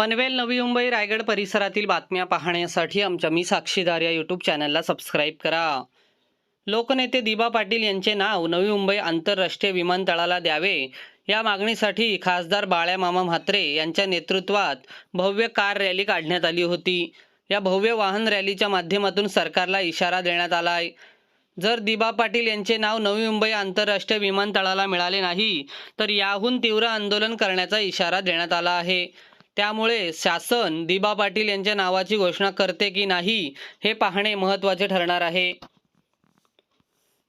पनवेल नवी मुंबई रायगड परिसरातील बातम्या पाहण्यासाठी आमच्या मी साक्षीदार या यूट्यूब चॅनलला सबस्क्राईब करा. लोकनेते दिबा पाटील यांचे नाव नवी मुंबई आंतरराष्ट्रीय विमानतळाला द्यावे. या मागणीसाठी खासदार बाळ्यामामा म्हात्रे यांच्या नेतृत्वात भव्य कार रॅली काढण्यात आली होती. या भव्य वाहन रॅलीच्या माध्यमातून सरकारला इशारा देण्यात आला आहे जर दिबा पाटील यांचे नाव नवी मुंबई आंतरराष्ट्रीय विमानतळाला मिळाले नाही तर याहून तीव्र आंदोलन करण्याचा इशारा देण्यात आला आहे. त्यामुळे शासन दिबा पाटील यांच्या नावाची घोषणा करते की नाही हे पाहणे महत्त्वाचे ठरणार आहे.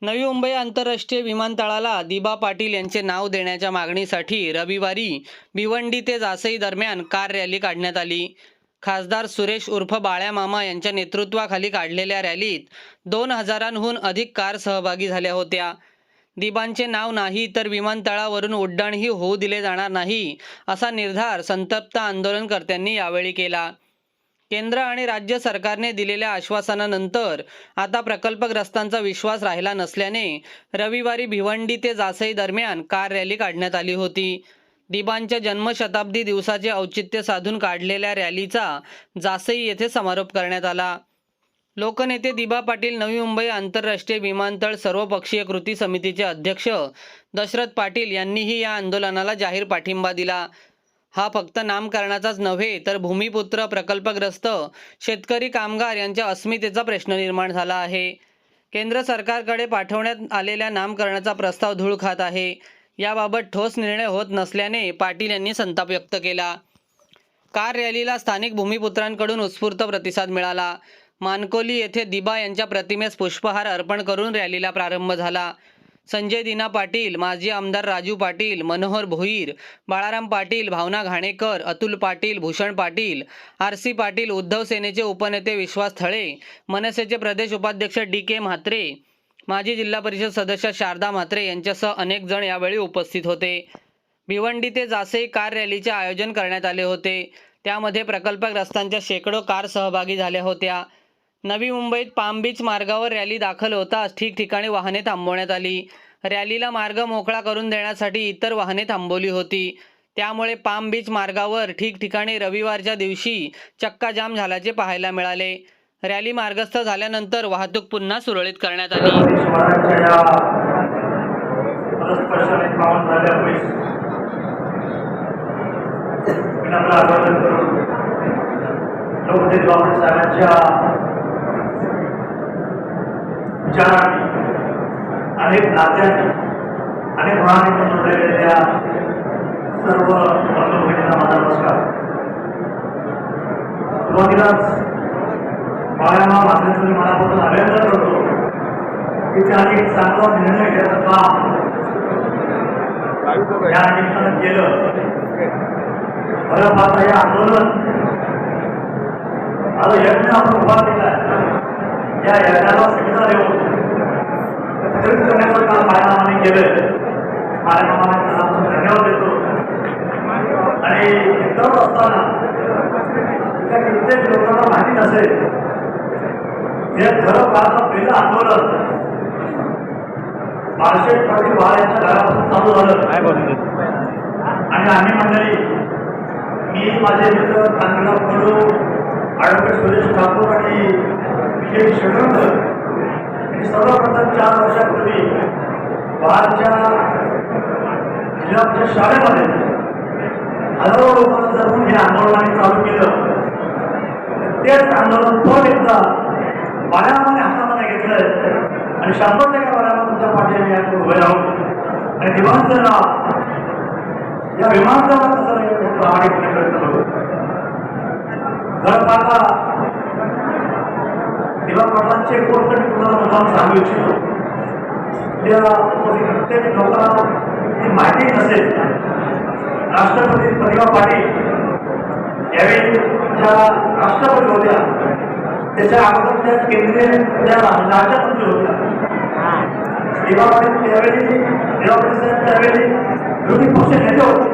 नवी मुंबई आंतरराष्ट्रीय विमानतळाला दिबा पाटील यांचे नाव देण्याच्या मागणीसाठी रविवारी भिवंडी ते जासई दरम्यान कार रॅली काढण्यात आली. खासदार सुरेश उर्फ बाळ्यामामा यांच्या नेतृत्वाखाली काढलेल्या रॅलीत दोन हजारांहून अधिक कार सहभागी झाल्या होत्या. दिबांचे नाव नाही तर विमानतळावरून उड्डाणही होऊ दिले जाणार नाही असा निर्धार संतप्त आंदोलनकर्त्यांनी यावेळी केला. केंद्र आणि राज्य सरकारने दिलेल्या आश्वासनानंतर आता प्रकल्पग्रस्तांचा विश्वास राहिला नसल्याने रविवारी भिवंडी ते जासई दरम्यान कार रॅली काढण्यात आली होती. दिबांच्या जन्मशताब्दी दिवसाचे औचित्य साधून काढलेल्या रॅलीचा जासई येथे समारोप करण्यात आला. लोकनेते दिबा पाटील नवी मुंबई आंतरराष्ट्रीय विमानतळ सर्वपक्षीय कृती समितीचे अध्यक्ष दशरथ पाटील यांनीही या आंदोलनाला जाहीर पाठिंबा दिला. हा फक्त नामकरणाचाच नव्हे तर भूमिपुत्र प्रकल्पग्रस्त शेतकरी कामगार यांच्या अस्मितेचा प्रश्न निर्माण झाला आहे. केंद्र सरकारकडे पाठवण्यात आलेल्या नामकरणाचा प्रस्ताव धूळ खात आहे. याबाबत ठोस निर्णय होत नसल्याने पाटील यांनी संताप व्यक्त केला. कार रॅलीला स्थानिक भूमिपुत्रांकडून उत्स्फूर्त प्रतिसाद मिळाला. मानकोली येथे दिबा यांच्या प्रतिमेस पुष्पहार अर्पण करून रॅलीला प्रारंभ झाला. संजय दिना पाटील माजी आमदार राजू पाटील मनोहर भोईर बाळाराम पाटील भावना घाणेकर अतुल पाटील भूषण पाटील आर सी पाटील उद्धव सेनेचे उपनेते विश्वास थळे मनसेचे प्रदेश उपाध्यक्ष डी के म्हात्रे माजी जिल्हा परिषद सदस्य शारदा म्हात्रे यांच्यासह अनेक जण यावेळी उपस्थित होते. भिवंडी ते जासे कार रॅलीचे आयोजन करण्यात आले होते. त्यामध्ये प्रकल्पग्रस्तांच्या शेकडो कार सहभागी झाल्या होत्या. नवी मुंबईत पाम बीच मार्गावर रॅली दाखल होताच ठिकठिकाणी वाहने थांबवण्यात आली. रॅलीला मार्ग मोकळा करून देण्यासाठी इतर वाहने थांबवली होती. त्यामुळे पाम बीच मार्गावर ठिकठिकाणी रविवारच्या दिवशी चक्काजाम झाल्याचे पाहायला मिळाले. रॅली मार्गस्थ झाल्यानंतर वाहतूक पुन्हा सुरळीत करण्यात आली. स्वराज्य परस्पर्शाने पावन झाल्यामुळे मी आपलं अभिवादन करून लोकनेते बाबा साहेबांच्या विचारांनी अनेक नात्यांनी अनेक गुणांनी जोडलेल्या सर्व बंधू माझा नमस्कार. सुरुवातीलाच बाळ्यांना माझ्याचं मी मनापासून अभिनंदन करतो की त्यांनी एक चांगला निर्णय घ्यायचं काम या निमित्तानं केलं. बरं पाहता हे आंदोलन. आता यज्ञ आपण उभा केला या यज्ञाला सिद्धा देऊन खरेदी करण्याचं काम बाळामाने केलं बाळामाने त्याला धन्यवाद देतो आणि इतर असताना त्या कित्येक लोकांना माहिती नसेल हे खरं पाहता पहिलं आंदोलन बाळशेठ पाटील बाळ यांच्या घरापासून चालू झालं आणि आम्ही मंडळी मी माझे मित्र कांतिराव कडू ॲडव्होकेट सुरेश ठाकूर आणि हे शेडवकर यांनी सर्वप्रथम चार वर्षापूर्वी बाहेरच्या जिल्ह्याच्या शाळेमध्ये हजारो लोकांना जमून हे आंदोलनाने चालू केलं. तेच आंदोलन पण एकदा बाळ्यामध्ये हातामध्ये घेतलंय. आणि शंभर टक्के बाळ्याला तुमच्या पाठीने या उभे राहून. आणि विमानचं नाव या विमानतळाला कसं नाही प्रामाणिकपणे प्रयत्न करू जर आता दिवा पाटलांचे एक गोष्ट मी तुम्हाला सांगू इच्छितो. त्या प्रत्येक लोकांना ही माहिती नसेल राष्ट्रपती प्रतिभा पाटील यावेळी ज्या राष्ट्रपती होत्या त्याच्या अगोदर त्या केंद्रीय त्या राज्यमंत्री होत्या दिवा पाटील त्यावेळी दिवा साहेब त्यावेळी विरोधी पक्ष नेते होते.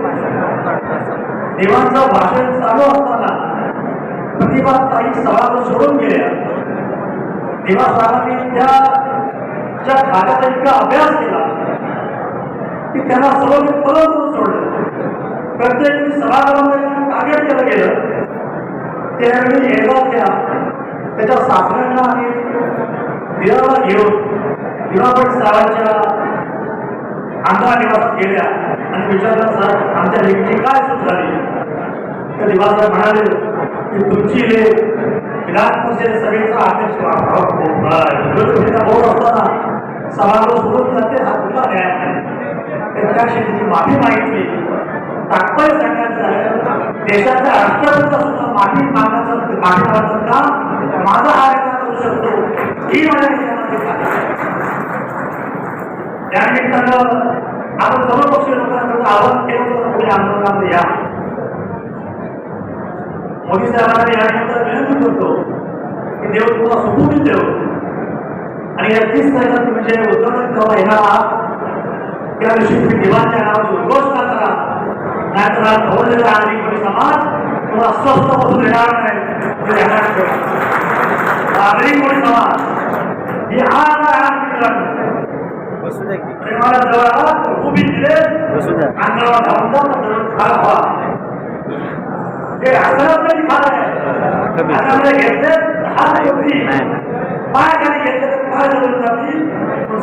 देवांचं भाषण चालू असताना प्रतिभा ताई सभागृह सोडून गेल्या. तेव्हा साहेबांनी त्या ज्या इतका अभ्यास केला की त्यांना सर्व परत सोडलं. प्रत्येक सभागृहामध्ये टार्गेट केलं गेलं. त्यावेळी येळगावच्या त्याच्या सासऱ्यांना आणि देवाला घेऊन दिवापट साहेबांच्या आंध्रा निवासात गेल्या आणि विचारलं सर आमच्या लेखची काय चूक झाली? तर दिवासाहेब म्हणाले की तुमची लेख विधान परिषद सभेचा अध्यक्ष विरोधी असताना सभागृह सोडून जाते हा कुठला न्याय नाही. त्याच्याशी तिची माफी मागितली. तात्पर्य सांगायचं देशाच्या राष्ट्रपतीचा सुद्धा माफी मागण्याचं माफी मागण्याचं का? माझा हा नेता करू शकतो. ही माझ्या विचारामध्ये आहे. त्या निमित्तानं आपण सर्वपक्षीय लोकांना आवाहन केलं होतं पुढे आंदोलनामध्ये या. मोदी साहेबांना या निमित्तानं विनंती करतो की देव तुम्हाला सुखून देव. आणि या तीस तारखेला तुम्ही जे जेव्हा येणार आहात त्या दिवशी तुम्ही देवांच्या नावाची उद्घोषणा करा. नाहीतर हा खवळलेला आणि कोणी समाज तुम्हाला स्वस्थ बसून येणार नाही. हे नागरिक कोणी समाज ही आज आज मित्रांनो बसू द्या प्रेमाला जवळ आला उभी दिले. बसू द्या. खाल व्हा. हे घेतले तर. पाय जातील. पण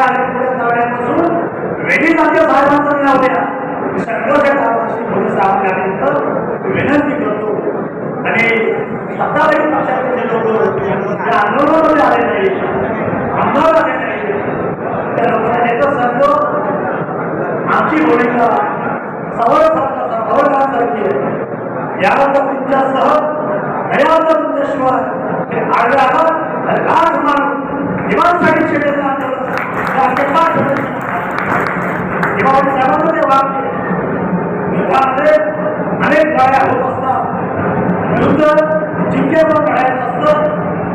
आणि पुढे वेगळी साहेबांचं नाव द्या विनंती करतो. आणि सत्ताधारी पक्षाचे लोक त्या आंदोलनामध्ये आले नाही. आमदार आले नाही. त्या लोकांना एकच सांगतो आमची भूमिका सवळ सवळकांसारखी आहे यानंतर तुमच्यासह नयानंतर तुमच्याशिवाय हे आडवे आहात आणि लाज मारून दिवाणसाठी छेडेचं आंदोलन हे आमचे पाच सदस्य दिवाळी साहेबांचं ते वाक्य युद्धामध्ये अनेक गाड्या होत असतात. युद्ध जिंकेवर लढायचं असतं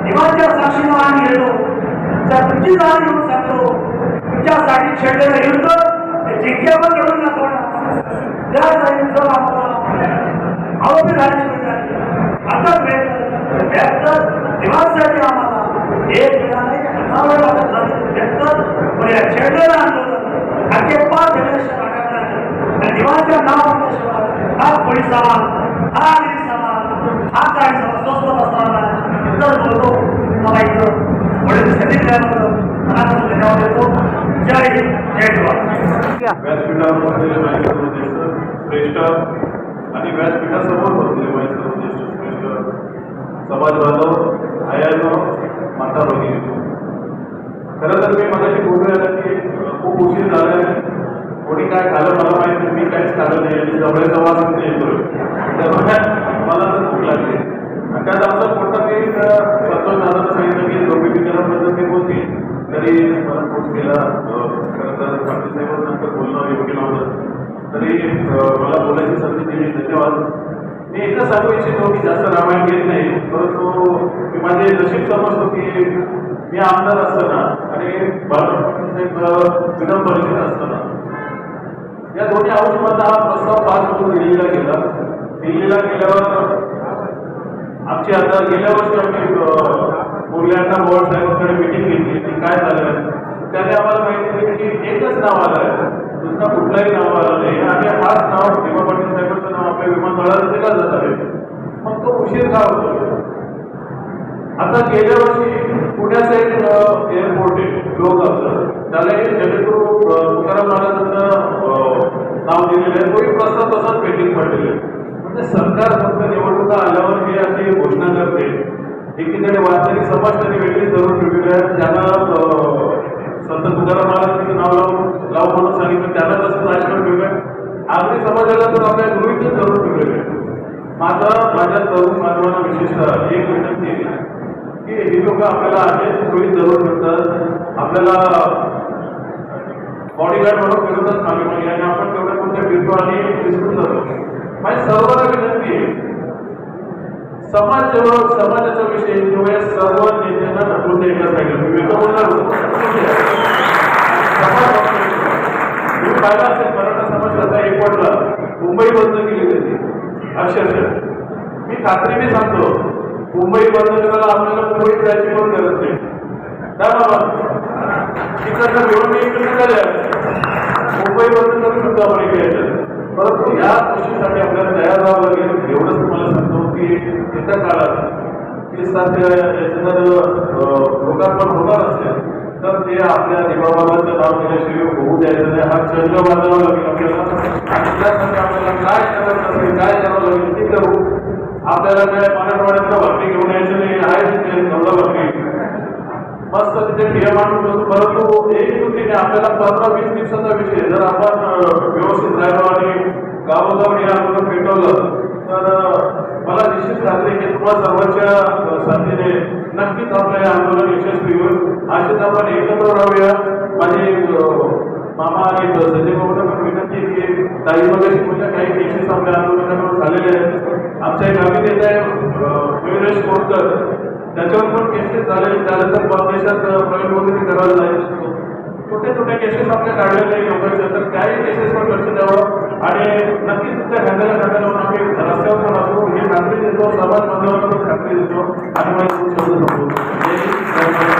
दिवाळीच्या साक्षीनं आम्ही गेलो त्या तुमची जाण घेऊन सांगतो. तुमच्यासाठी छेडलेलं युद्ध हे जिंकेवर घडून दाखवणार त्या युद्ध आम्हाला आरोपी झाल्याची वेळ आता वेळ व्यक्त दिवासाठी आम्हाला. एक वेळा नाही हजारो वेळा झाली. व्यक्त पण या छेडलेलं आंदोलन आणखी पाच झाल्याशिवाय वाटत नाही आणि दिवाच्या नाव हा पोलीस समाज हा आगरी समाज हा काय समाज स्वस्त नाही तर बोलतो मला इथं वडील संधी दिल्याबद्दल मनापासून धन्यवाद देतो जय व्यासपीठामध्ये श्रेष्ठ आणि व्यासपीठासमोर बसले माझे सर्वज्येष्ठ श्रेष्ठ समाज बांधव आयानो माता भगिनी. खरं तर मी मगाशी बोलूया की खूप उशीर झालाय कोणी काय खाल्लं मला माहिती मी काहीच खाल्लं नाही आणि जवळचा वास येतोय. त्यामुळे मला तर भूक लागली. त्यात आमचा मोठा मी संतोष दादाला सांगितलं की जोपिटीकरणाबद्दल ते बोलतील तरी मला फोन केला खरं तर पाटील साहेब बोलणं योग्य नव्हतं. तरी मला बोलायची संधी दिली धन्यवाद. मी एकच सांगू इच्छितो की जास्त रामायण घेत नाही परंतु मी माझे नशीब समजतो की मी आमदार असताना आणि बाळासाहेब साहेब विधान परिषद असताना या दोन्ही हाऊसमधला हा प्रस्ताव पास होऊन दिल्लीला गेला. दिल्लीला गेल्यावर आमची आता गेल्या वर्षी आम्ही मुलांना बोर्ड साहेबांकडे मिटिंग घेतली. की काय झालं? त्याने आम्हाला माहिती दिली की एकच नाव आलं आहे. दुसरा कुठलाही नाव आलं नाही. आणि हाच नाव भीमा पाटील साहेबांचं नाव आपल्या विमानतळाला दिला जात आहे. मग तो उशीर का होतो? आता गेल्या वर्षी पुण्याचं एक एअरपोर्ट आहे लोकलचं त्याला एक जगद्गुरु दिलेलं आहे. तोही प्रस्ताव तसाच पेंडिंग पडलेला आहे. म्हणजे सरकार फक्त निवडणुका आल्यावर हे अशी घोषणा करते. एकीकडे वारकरी समाज त्यांनी वेगळीच धरून ठेवलेले आहे. ज्यांना संत तुकाराम महाराजांचं नाव लावून लाव म्हणून सांगितलं. त्यांना तसं राजकारण ठेवलं आहे. आगरी समाजाला तर आपल्या गृहितच धरून ठेवलेलं आहे. माझा माझ्या तरुण बांधवांना विशेषतः एक विनंती आहे. की हे लोक आपल्याला असेच गृहित धरून ठेवतात आपल्याला बॉडीगार्ड म्हणून फिरवतात मागे मागे. आणि आपण तेवढ्या कोणत्या आणि विसरून जातो माझी सर्वांना विनंती आहे समाज जेव्हा समाजाचा विषय तेव्हा या सर्व नेत्यांना नटून द्यायला पाहिजे. मी वेगळं बोलणार तुम्ही पाहिला असेल मराठा समाज कसा एकवटला. मुंबई बंद केली त्याची अक्षरशः. मी खात्रीने सांगतो मुंबई बंद करायला आपल्याला मुंबईत जायची पण गरज नाही. काय बाबा तिकडनं मिळून इकडे झाल्या मुंबई बंद करू आपण इकडे याच्यात परंतु या गोष्टीसाठी आपल्याला तयार राहावं लागेल. एवढंच तुम्हाला सांगतो की येत्या काळात हे साध्य याचं लोकार्पण होणार असेल तर ते आपल्या दिवाबाबाचं नाव केल्याशिवाय होऊ द्यायचं नाही. हा चंद्र बांधावा लागेल आपल्याला. आणि त्यासाठी आपल्याला काय करायचं असेल काय करावं लागेल ते करू. आपल्याला त्या मराठवाड्यातलं भाकरी घेऊन यायचं नाही. आहे तिथे नवला भाकरी मस्त तिथे ठिया मांडून बसू परंतु एक युतीने आपल्याला पंधरा वीस दिवसाचा विषय जर आपण व्यवस्थित राहिलो आणि गावोगाव हे आंदोलन पेटवलं तर मला निश्चित खात्री की तुम्हाला सर्वांच्या साथीने नक्कीच आपलं हे आंदोलन यशस्वी होईल. असेच आपण एकत्र राहूया. माझे मामा आणि संजय पण विनंती की ताई वगैरे तुमच्या काही केसेस आपल्या आंदोलनाकडून झालेले आहेत. आमच्या एक अभिनेता नेता आहे मयुरेश कोरकर. त्याच्यावर पण केसेस झाले त्यानंतर परदेशात प्रयोग वगैरे करायला जायचं असतो. छोटे छोट्या केसेस आपल्या काढलेल्या आहे योगाच्या तर त्याही केसेसवर लक्ष द्यावं. आणि नक्कीच त्या खांद्याला खांदा लावून आम्ही रस्त्यावर पण असतो. हे खात्री देतो समाज बांधवांवर पण खात्री देतो. आणि मला शब्द सांगतो